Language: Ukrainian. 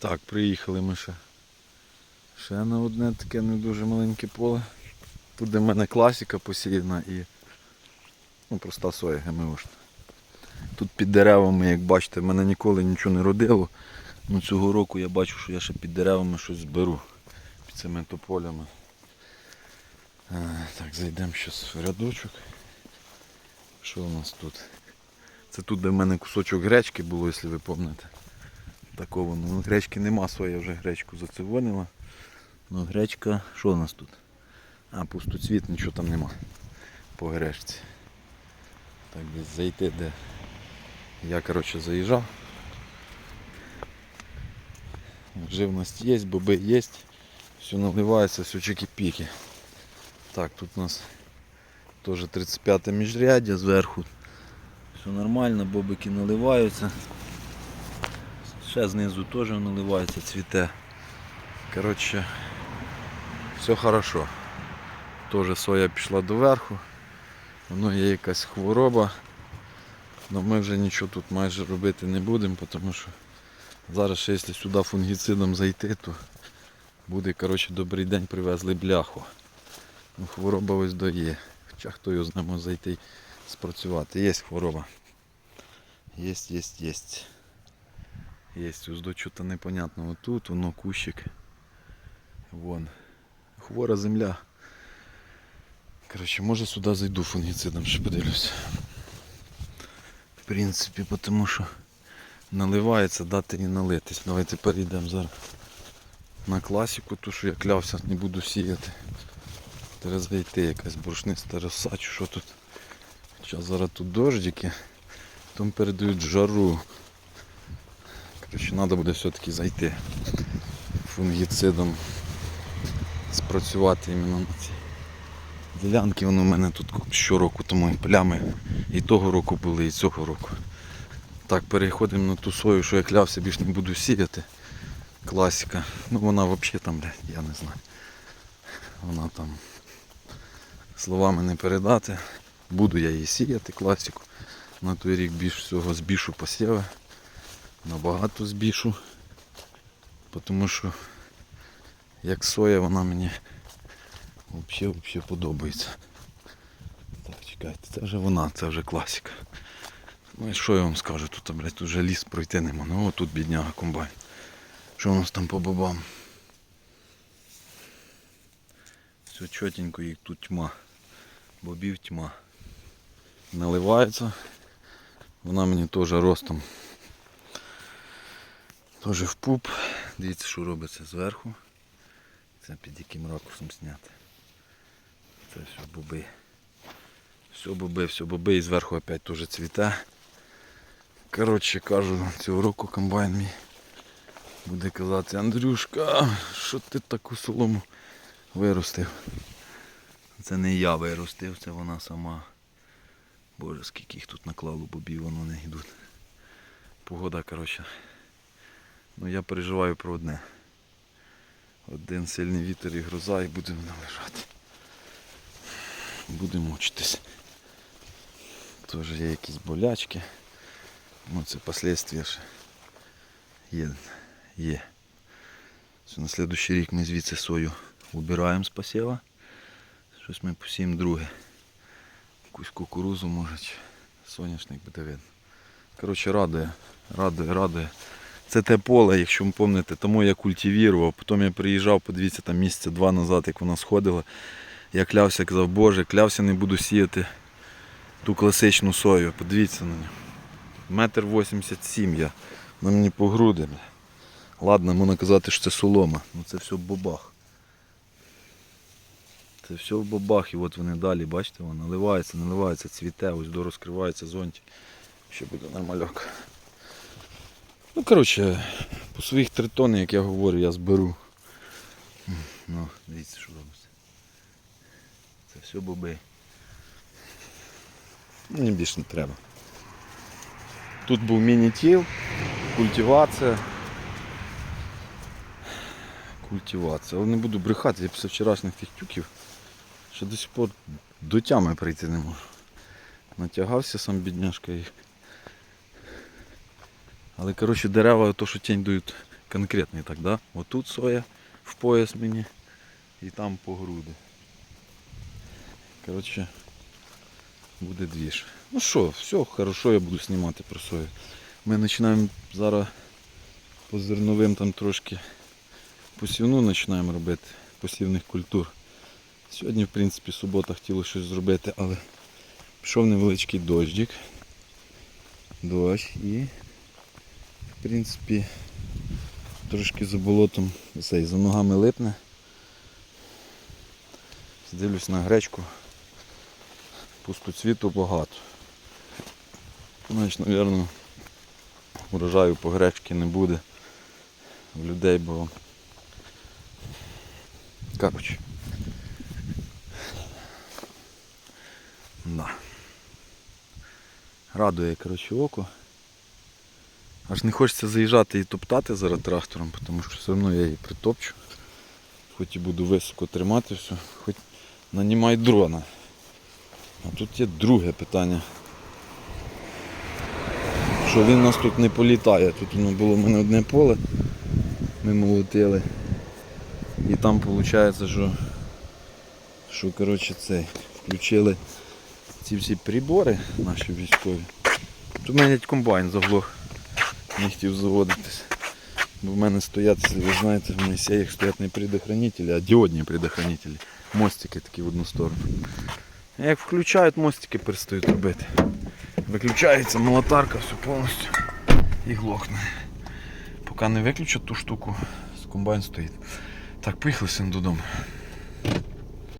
Так, приїхали ми ще. Ще на одне таке не дуже маленьке поле. Тут в мене класика посіяна і ну, проста соя ГМОшна. Тут під деревами, як бачите, в мене ніколи нічого не родило. Ну цього року я бачу, що я ще під деревами щось зберу. Під цими тополями. Е, Так, зайдемо зараз в рядочок. Що у нас тут? Це тут, де в мене кусочок гречки було, якщо ви пам'ятаєте. Такого, ну гречки нема, соя вже гречку зацивонила. Ну гречка, що у нас тут? А, пустоцвіт, нічого там нема по гречці. Так десь зайти, де я коротше заїжджав. Живність є, боби є, все наливається, все чики-піки. Так, тут у нас теж 35 міжряддя зверху. Все нормально, бобики наливаються. Ще знизу теж наливається, цвіте. Коротше, все хорошо. Теж соя пішла доверху. Воно є якась хвороба. Але ми вже нічого тут майже робити не будемо, тому що зараз ще якщо сюди фунгіцидом зайти, то буде коротше, добрий день привезли бляху. Ну, хвороба ось до є. Хоча хто його знає може зайти спрацювати. Є хвороба. Є, є, є. Є, ось до чого-то непонятного тут, воно кущик. Вон. Хвора земля. Коротше, може сюди зайду фунгіцидом, ще подивлюся. В принципі, тому що наливається, дати і налитись. Давайте перейдемо зараз на класику, ту, що я клявся, не буду сіяти. Треба зайти якась буршниста роса, чи що тут. Зараз тут дождики, там передають жару. Коротше, треба буде все-таки зайти фунгіцидом, спрацювати іменно на цій ділянці. Воно в мене тут щороку тому і плями і того року були, і цього року. Так, переходимо на ту сою, що я клявся, більш не буду сіяти. Класика. Ну вона взагалі там, блядь, я не знаю. Вона там словами не передати. Буду я її сіяти, класику. На той рік більш всього збільшу посіви. Набагато збільшу. Тому що як соя вона мені взагалі, подобається. Так, чекайте, це вже вона, це вже класика. Ну і що я вам скажу, тут, блядь, вже ліс пройти нема. Ну от тут бідняга комбайн. Що у нас там по бабам? Все чотенько, їх тут тьма. Бобів тьма. Наливається. Вона мені теж ростом. Теж в пуп. Дивіться, що робиться зверху. Це під яким ракурсом зняти. Це все боби. Все боби, все боби і зверху опять теж цвіте. Коротше кажу, цього року комбайн мій буде казати, Андрюшка, що ти таку солому виростив? Це не я виростив, це вона сама. Боже, скільки їх тут наклало бобів, воно не йдуть. Погода, коротше. Ну я переживаю про одне. Один сильний вітер і гроза і буде вона лежати. Буде мучитись. Теж є якісь болячки. Ну це последствия ще є. є. Все, на следующий рік ми звідси сою убираємо з посіва. Щось ми посіємо друге. Якусь кукурузу може, соняшник буде видно. Коротше, радує, радує, радує. Це те поле, якщо ви пам'ятаєте, тому я культивував. Потім я приїжджав, подивіться, там місяця два назад, як вона сходила. Я клявся, казав, боже, клявся, не буду сіяти ту класичну сою. Подивіться на нього. Метр вісімдесят сім я. На мені по груди. Ладно, можна казати, що це солома. Ну це все в бобах. Це все в бобах і от вони далі, бачите, воно наливається, наливається, цвіте, ось до розкривається зонтик. Ще буде нормальок. Ну, коротше, по своїх три тони, як я говорю, я зберу. Ну, дивіться, що робиться. Це все боби. Мені більше не треба. Тут був міні-тіл, культивація. Культивація. Але не буду брехати, я після вчорашніх тих тюків ще до сих пор до тями прийти не можу. Натягався сам бідняшка і. Але коротше дерева то, що тінь дають конкретний так, да? Отут соя в пояс мені і там по груди. Коротше, буде двіж. Ну що, все, хорошо, я буду знімати про сою. Ми починаємо зараз по зерновим там трошки посівну починаємо робити посівних культур. Сьогодні, в принципі, субота хотіло щось зробити, але пішов невеличкий дощик. Дощ і в принципі трошки за болотом цей, за ногами липне. Дивлюсь на гречку. Пустоцвіту багато. Значить, мабуть, урожаю по гречки не буде в людей, бо коротше. Да. Радує, коротше, око. Аж не хочеться заїжджати і топтати зараз трактором, тому що все одно я її притопчу. Хоч і буду високо тримати все, хоч нанімай дрона. А тут є друге питання. Що він у нас тут не політає. Тут воно було в мене одне поле. Ми молотили. І там виходить, що, що коротше, це, включили ці всі прибори наші військові. Тут у мене комбайн заглох. Не хотів заводитись. Бо в мене стоять, ви знаєте, в Моїсеях стоять не предохранителі, а діодні предохранителі. Мостики такі в одну сторону. Як включають, мостики перестають робити. Виключається молотарка, все повністю і глохне. Поки не виключать ту штуку, з комбайн стоїть. Так, поїхали син додому.